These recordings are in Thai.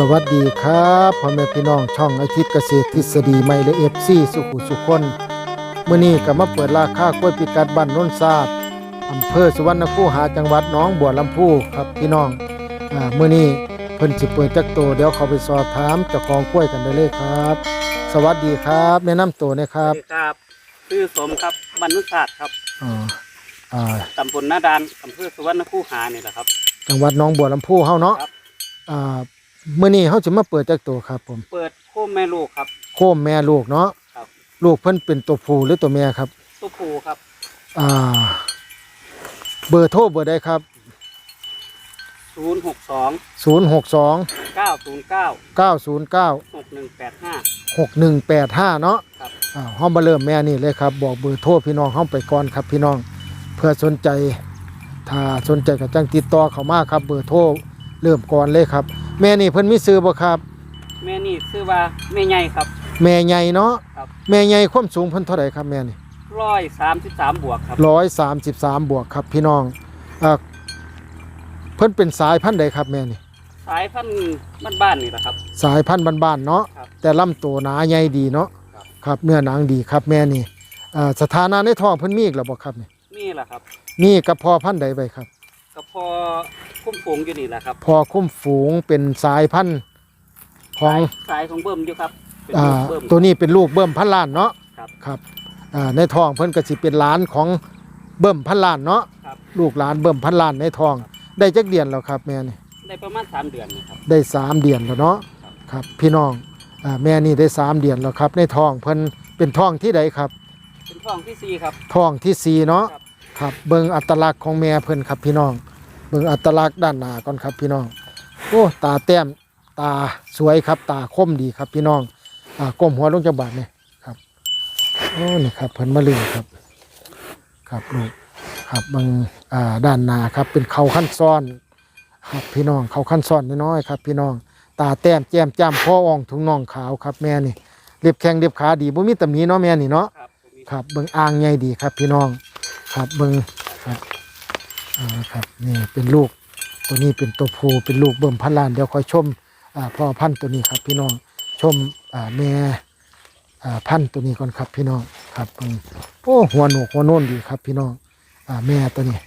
สวัสดีครับพ่อแม่พี่น้องช่องอาทิตย์เกษตรทฤษฎีไม่และเอฟซีสุขุสุขคนเมื่อนี้ก็มาเปิดราคากล้วยปิกัดบ้านโน้นซาดอำเภอสุวรรณคูหาจังหวัดหน้องบัวลำพูครับพี่น้องอ่าเมื่อนี้เพิ่นสิเปิดจักโตวเดี๋ยวเขาไปสอบถามเจ้าของกล้วยกันได้เลยครับ สวัสดีครับแนะนำตัวหนะครับสวัสดีครับชื่อสมครับบรรนุศาสตร์ครับอ่าอ่าตำบลนาดานอำเภอสุวรรณคูหานี่แหละครับ จังหวัดหน้องบัวลำพูเฮาเนาะครับ อ่าเมื่อนี้เฮาจะมาเปิดจักโตวครับ ผม เปิดโคมแม่ลูกครับ โคมแม่ลูกเนาะครับ ลูกเพิ่นเป็นตัวผู้หรือตัวแม่ครับตุปูครับอ่า เบอร์โทรเบอร์ใดครับ ศูนย์หกสอง062 เก้าศูนย์เก้า909 หกหนึ่งแปดห้า6185เนาะครับ อ่าเฮามาเริ่มแม่นี่เลยครับ บอกเบอร์โทรพี่น้องเฮาไปก่อนครับพี่น้อง เพื่อสนใจ ถ้าสนใจก็จังติดต่อเข้ามาครับ เบอร์โทรเริ่มก่อนเลยครับ แม่นี่เพิ่นมีซื้อบ่ครับ แม่นี่ชื่อว่าแม่ใหญ่ครับ แม่ใหญ่เนาะครับ แม่ใหญ่ความสูงเพิ่นเท่าไหร่ครับแม่นี่ร้อยสามสิบสามบวกครับ133บวกครับพี่น้องอ่าเพิ่นเป็นสายพันธุ์ใดครับแม่นี่สายพันธุ์บ้านๆนี่แหละครับ สายพันธุ์บ้านๆเนาะครับแต่ลำตัวหนาใหญ่ดีเนาะครับ ครับเนื้อหนังดีครับแม่นี่อ่าสถานะในท้องเพิ่นมีอีกแล้วบ่ครับนี่ นี่แหละครับมีกับพอพันธุ์ใดไปครับ ก็พอคุ้มฝูงอยู่นี่แหละครับพอคุ้มฝูงเป็นสายพันธุ์ของสายสายของเบิ่มอยู่ครับเป็นอ่าลูกเบิ่ม ตัวนี้เป็นลูกเบิ่มพันล้านเนาะครับ ครับอ่าในท้องเพิ่นก็สิเป็นหลานของเบิ่มพันล้านเนาะครับลูกหลานเบิ่มพันล้านในท้อง ได้จักเดือนแล้วครับแม่นี่ ได้ประมาณสามเดือนนี่ครับ ได้สามเดือนแล้วเนาะครับ ครับพี่น้องอ่าแม่นี่ได้สามเดือนแล้วครับ ในท้องเพิ่นเป็นท้องที่ใดครับเป็นท้องที่สี่ครับท้องที่สี่เนาะครับ ครับเบิ่งอัตลักษณ์ของแม่เพิ่นครับพี่น้อง เบิ่งอัตลักษณ์ด้านหน้าก่อนครับพี่น้อง โอ้ตาแต้มตาสวยครับ ตาคมดีครับพี่น้องอ่าก้มหัวลงจังบาดนี่ครับโอ้นี่ครับเพิ่นมาลืมครับ ครับลูกครับเบิ่งอ่าด้านหน้าครับเป็นเขาขั้นซ้อนครับพี่น้องเขาขั้นซ้อนน้อยๆครับ พี่น้อง ตาแต้มแจ่มจ้ำคออ่องถุงน่องขาวครับแม่นี่เล็บแข้งเล็บขาดีบ่มีตำหนิเนาะแม่นี่เนาะครับตรงนี้ครับเบิ่งอ่างใหญ่ดีครับพี่น้อง ครับเบิ่งครับอ่าครับนี่เป็นลูกตัวนี้เป็นตัวผู้เป็นลูกเบิ่มพันล้านเดี๋ยวคอยชมอ่าพ่อพันธุ์ตัวนี้ครับ พี่น้องชมอ่าแม่อ่าพันธุ์ตัวนี้ก่อนครับ พี่น้องครับเบิ่งโอ้หัวโหนกหัวโน่นดีครับ พี่น้องอ่าแม่ตัวนี้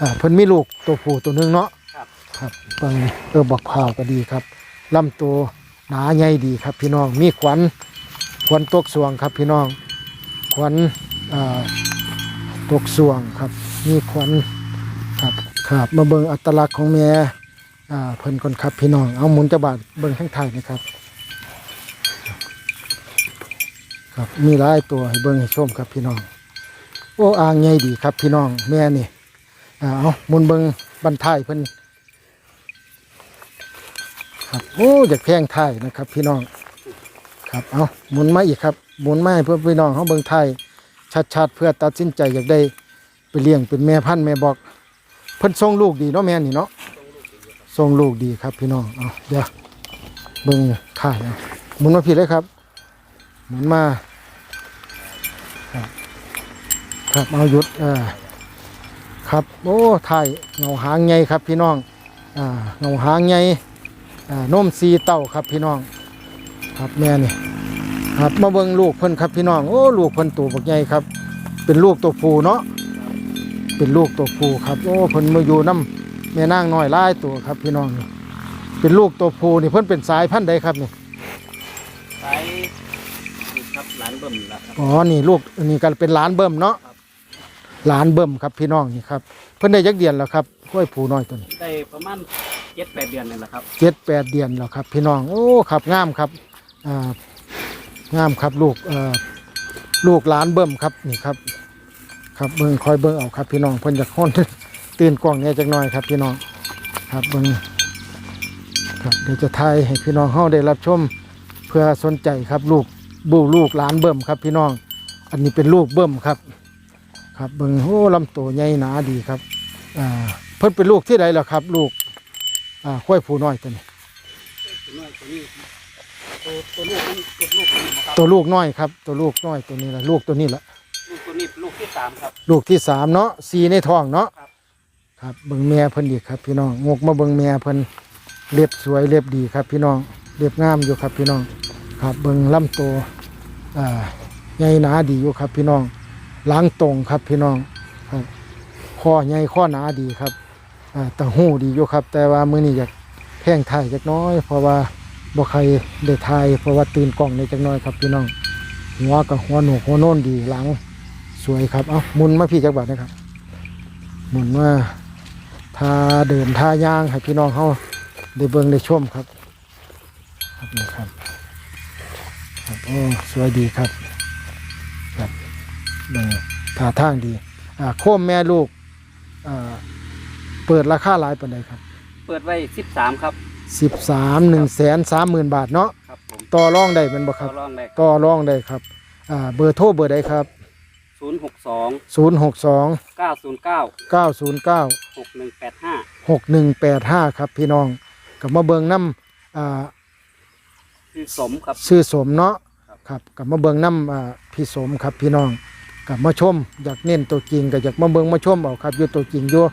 อ่าเพิ่นมีลูกตัวผู้ตัวหนึงเนาะครับครับเบิ่งเออบักพร้าวก็ดีครับลำตัวหนาใหญ่ดีครับ พี่น้องมีขวัญขวัญตกสวงครับ พี่น้องขวัญอ่า ตกสวงครับ มีขวัญครับครับ มาเบิ่งอัตลักษณ์ของแม่อ่าเพิ่นคนครับพี่น้อง เอาหมุนจะบาดเบิ่งข้างท้ายนะครับ ครับมีหลายตัวให้เบิ่งให้ชมครับพี่น้อง โอ้อ่างใหญ่ดีครับพี่น้องแม่นี่อ่าเอาหมุนเบิ่งบันทายเพิ่นครับโอ้อยากแพงไทยนะครับ พี่น้อง ครับเอาหมุนมาอีกครับหมุนมาให้เพื่อนพี่น้องเขาเบิ่งไทย ชัดๆเพื่อตัดสินใจอยากได้ไปเลี้ยงเป็นแม่พันธุ์แม่บอกเพิ่นส่งลูกดีเนาะแม่นี่เนาะส่งลูกดีครับพี่น้องเอาเดี๋ยวเบิ่งถ่ายเอาหมุนมาผิดเลยครับหมุนมาครับเอาหยุดอ่าครับโอ้ถ่ายเงาหางใหญ่ครับพี่น้องอ่าเงาหางใหญ่อ่านมสีเต้าครับพี่น้อง ครับแม่นี่ ครับมาเบิ่งลูกเพิ่นครับพี่น้องโอ้ลูกเพิ่นตัวบักใหญ่ครับ เป็นลูกตัวผู้เนาะเป็นลูกตัวผู้ครับโอ้เพิ่นมาอยู่น้ำแม่นางน้อยหลายตัวครับพี่น้องนี่เป็นลูกตัวผู้นี่เพิ่นเป็นสายพันธุ์ใดครับนี่สายนี่ครับหลานเบิ่มแล้วครับอ๋อนี่ลูกอันนี้ก็เป็นหลานเบิ่มเนาะครับหลานเบิ่มครับพี่น้องนี่ครับเพิ่นได้ยักเดือนแล้วครับกล้วยผู้น้อยตัวนี้ได้ประมาณเจ็ดแปดเดือนนี่แหละครับเจ็ดแปดเดือนแล้วครับ พี่น้องโอ้ครับงามครับอ่า งามครับลูกเอ่อลูกหลานเบิ่มครับนี่ครับ ครับเบิ่งคอยเบิ่งเอาครับ พี่น้องเพิ่นจะค้นตื่นกล้องเนี่ยจักหน่อยครับ พี่น้องครับเบิ่งครับเดี๋ยวจะทายให้พี่น้องเฮาได้รับชมเพื่อสนใจครับลูกบูลูกหลานเบิ่มครับ พี่น้อง อันนี้เป็นลูกเบิ่มครับ ครับเบิ่งโอ้ลำตัวใหญ่หนาดีครับอ่าเพิ่นเป็นลูกที่ใดล่ะครับ ลูกอ่าค่อยผู้น้อยตัวนี้ ตัวน้อยตัวนี้ตัวตัวลูกมันตัวลูกมันนะครับตัวลูกน้อยครับ ตัวลูกน้อยตัวนี้แหละลูกตัวนี้แหละลูกตัวนี้ลูกที่สามครับ ลูกที่สามเนาะสีในท้องเนาะครับ ครับเบิ่งแม่เพิ่นอีกครับ พี่น้องงกมาเบิ่งแม่เพิ่นเรียบสวยเรียบดีครับ พี่น้องเรียบงามอยู่ครับ พี่น้อง ครับเบิ่งลำตัวอ่าใหญ่หนาดีอยู่ครับ พี่น้องหล้างตรงครับพี่น้องครับข้อใหญ่ข้อหนาดีครับอ่าแต่หูดีอยู่ครับ แต่ว่ามื้อนี้อยากแพงถ่ายจักหน้อย เพราะว่า บ่ใครได้ถ่ายเพราะว่าตื่นกล้องในจักหน้อยครับพี่น้อง หัวกับหัวหนูหัวโน่นดีหลัง สวยครับ เอ้ามุนมาพี่จักบาทนะครับ หมุนมาทาเดินทายางให้พี่น้องเฮาได้เบิ่งได้ชมครับ ครับนี่ครับครับโอ้สวยดีครับครับเบิ่งท่าทางดีอ่าโค้มแม่ลูกอ่าเปิดราคาหลายปานใดครับ เปิดไว้สิบสามครับ สิบสามหนึ่งแสนสามหมื่นบาทเนาะครับผมต่อรองได้เป็นบ่คต่รัอบรองได้ต่อรองได้ครับอ่าเบอร์โทรเบอร์ใดครับศูนย์หกสองศูนย์หกสองเก้าศูนย์เก้าเก้าศูนย์เก้า หกหนึ่งแปดห้า หกหนึ่งแปดห้าครับพี่น้องกับมาเบิ่งน้ำอ่าคือสมครับ ชื่อสมเนาะครับ ครับกับมาเบิงน้ำอ่าพี่สมครับพี่น้องกับมาชมอยากเน้นตัวจริงก็อยากมาเบิงมาชมเอาครับอยู่ตัวจริงอยู่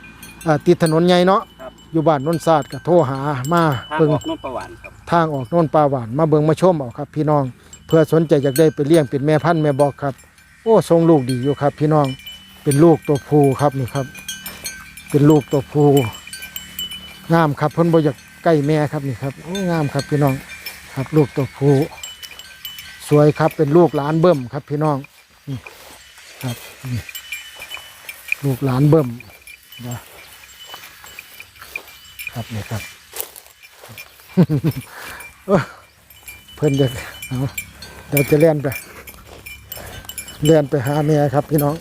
อ่าติดถนนใหญ่เนาะครับ อยู่บ้านนนศาสตร์ก็โทรหามาทางเบิงออกนุ่นประหวานครับทางออกโน่นปลาหวานมาเบิงมาชมเอาครับ พี่น้องเพื่อสนใจอยากได้ไปเลี้ยงเป็นแม่พันธุ์แม่บอกครับ โอ้ทรงลูกดีอยู่ครับ พี่น้องเป็นลูกตัวผู้ครับนี่ครับ เป็นลูกตัวผู้งามครับเพิ่นบ่อยากใกล้แม่ครับนี่ครับโอ้งามครับพี่น้องครับลูกตัวผู้สวยครับเป็นลูกหลานเบิ่มครับ พี่น้องนี่ครับนี่ลูกหลานเบิ่มนะ ครับนี่ครับเพิ่อนจะเอาเดี๋ยวจะเล่นไปเล่นไปหาแม่ครับ พี่น้อง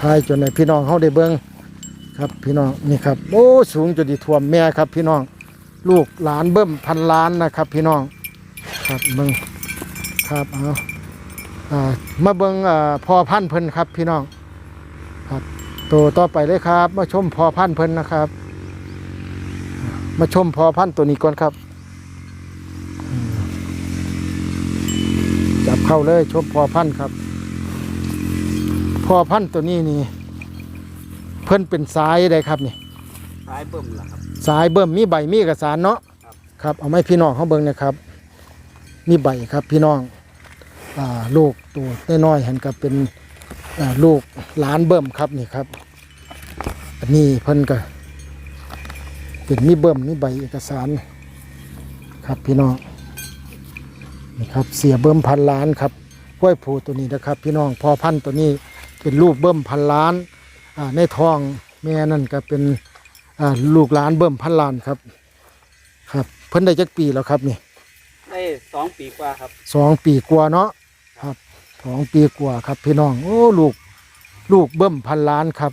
ทายจนในพี่น้องเขาได้เบิ้งครับพี่น้องนี่ครับโอ้สูงจนดีท่วมแม่ครับ พี่น้อง ลูกหลานเบิ้มพันล้านนะครับ พี่น้องครับเบิ้งครับเอาอ่ามาเบิ้งพอพันเพิ่นครับ พี่น้อง ครับตัวต่อไปเลยครับ มาชมพอพันเพิ่นนะครับ มาชมพอพันธุ์ตัวนี้ก่อนครับ จับเข้าเลยชมพอพันธุ์ครับ พอพันธุ์ตัวนี้นี่ เพิ่นเป็นสายใดครับนี่ซ้ายเบิ่มล่ะครับสายเบิ่มมีใบมีเอกสารเนาะครับครับเอาไม้พี่น้องเขาเบิ่งนะครับ มีใบครับพี่น้องอ่าลูกตัวน้อยๆเห็นกับเป็นอ่าลูกหลานเบิ่มครับนี่ครับ อันนี้เพิ่นก็ เป็นมีเบิ่มมีใบเอกสาร ครับพี่น้องนี่ครับเสียเบิ่มพันล้านครับกล้วยผูตัวนี้นะครับ พี่น้องพอพันธุ์ตัวนี้เป็นลูกเบิ่มพันล้านอ่าในท้องแม่นั่นก็เป็นอ่าลูกหลานเบิ่มพันล้านครับ ครับ เพิ่นได้จักปีแล้วครับนี่ได้สองปีกว่าครับสองปีกว่าเนาะครับสองปีกว่าครับพี่น้องโอ้ลูกลูกเบิ่มพันล้านครับ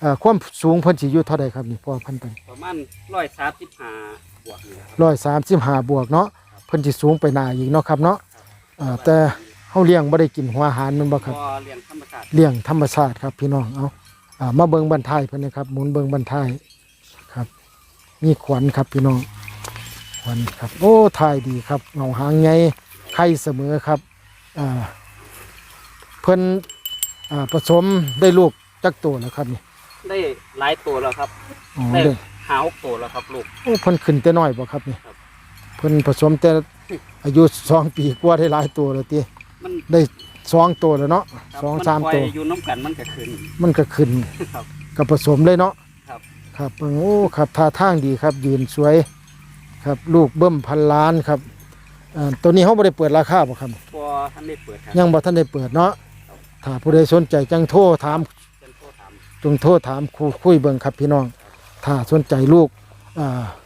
เอ่อความสูงเพิ่นสิอยู่เท่าใดครับนี่พ่อพันธุ์ประมาณร้อยสามสิบห้าบวกนี่แหละครับร้อยสามสิบห้าบวกเนาะเพิ่นสิสูงไปหน้าอีกเนาะครับเนาะอ่าแต่เฮาเลี้ยงบ่ได้กินหัวอาหารแมันบ่ครับ พอเลี้ยงธรรมชาติเลี้ยงธรรมชาติครับพี่น้องเอาอ่ามาเบิงบันทายเพิ่นนะครับหมุนเบิงบันทายครับมีขวัญครับพี่น้องขวัญครับ โอ้ทายดีครับเงาหางไงไข่เสมอครับอ่าเพิ่นอ่าผสมได้ลูกจักตัวแล้วครับนี่ ได้หลายตัวแล้วครับ อ๋อได้ได้หาหกตัวแล้วครับลูก โอ้เพิ่นขึ้นแต่น้อยบ่ครับนี่ครับ เพิ่นผสมแต่อายุสองปีกว่าได้หลายตัวแล้วติมันได้สองตัวแล้วเนาะครับสองมันสามปล่อยตัวอยู่น้ำกันมันก็ขึ้น มันก็ขึ้นครับกับผสมเลยเนาะครับ ครับโอ้ครับท่าทางดีครับ ยืนสวย ครับลูกเบิ้มพันล้านครับอ่าตัวนี้เขาไม่ได้เปิดราคาบ่ครับ พอท่านได้เปิดครับ ยังบ่ท่านได้เปิดเนาะ ถ้าผู้ใดสนใจจังโทรถาม เชิญโทษถามจงโทรถามครูคุยเบิ่งครับพี่น้อง ถ้าสนใจลูก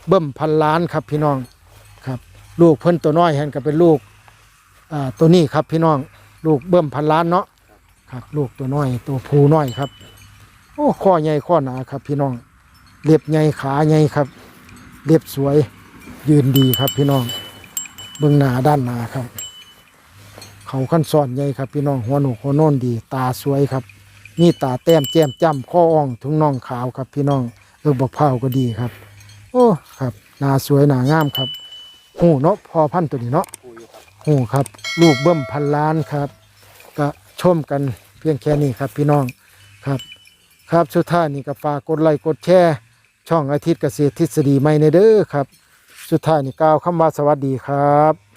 เบิ้มพันล้านครับพี่น้องครับ ลูกเพิ่นตัวน้อยเห็นก็เป็นลูกตัวนี้ครับพี่น้อง ลูกเบิ้มพันล้านเนาะครับ ลูกตัวน้อยตัวผูน้อยครับ โอ้ข้อใหญ่ข้อหนาครับ พี่น้องเล็บใหญ่ขาใหญ่ครับเล็บสวยยืนดีครับพี่น้องเบื้องหน้าด้านหน้าครับ เขาขั้นซ้อนใหญ่ครับ พี่น้องหัวหนูหัวโน่นดี ตาสวยครับ นี่ตาแต้มแจ่มจ้ำข้ออ่องถุงน่องขาวครับ พี่น้องเออบกเผาก็ดีครับ โอ้ครับหนาสวยหนางามครับหูเนาะพอพันตัวนี้เนาะครูครับโอ้ครับ ลูกเบิ้มพันล้านครับ ก็ชมกันเพียงแค่นี้ครับพี่น้องครับ ครับสุดท้ายนี่ก็ฝากกดไลค์กดแชร์ช่องอาทิตย์เกษตรทฤษฎีใหม่ในเด้อครับ สุดท้ายนี่กล่าวคำว่าสวัสดีครับ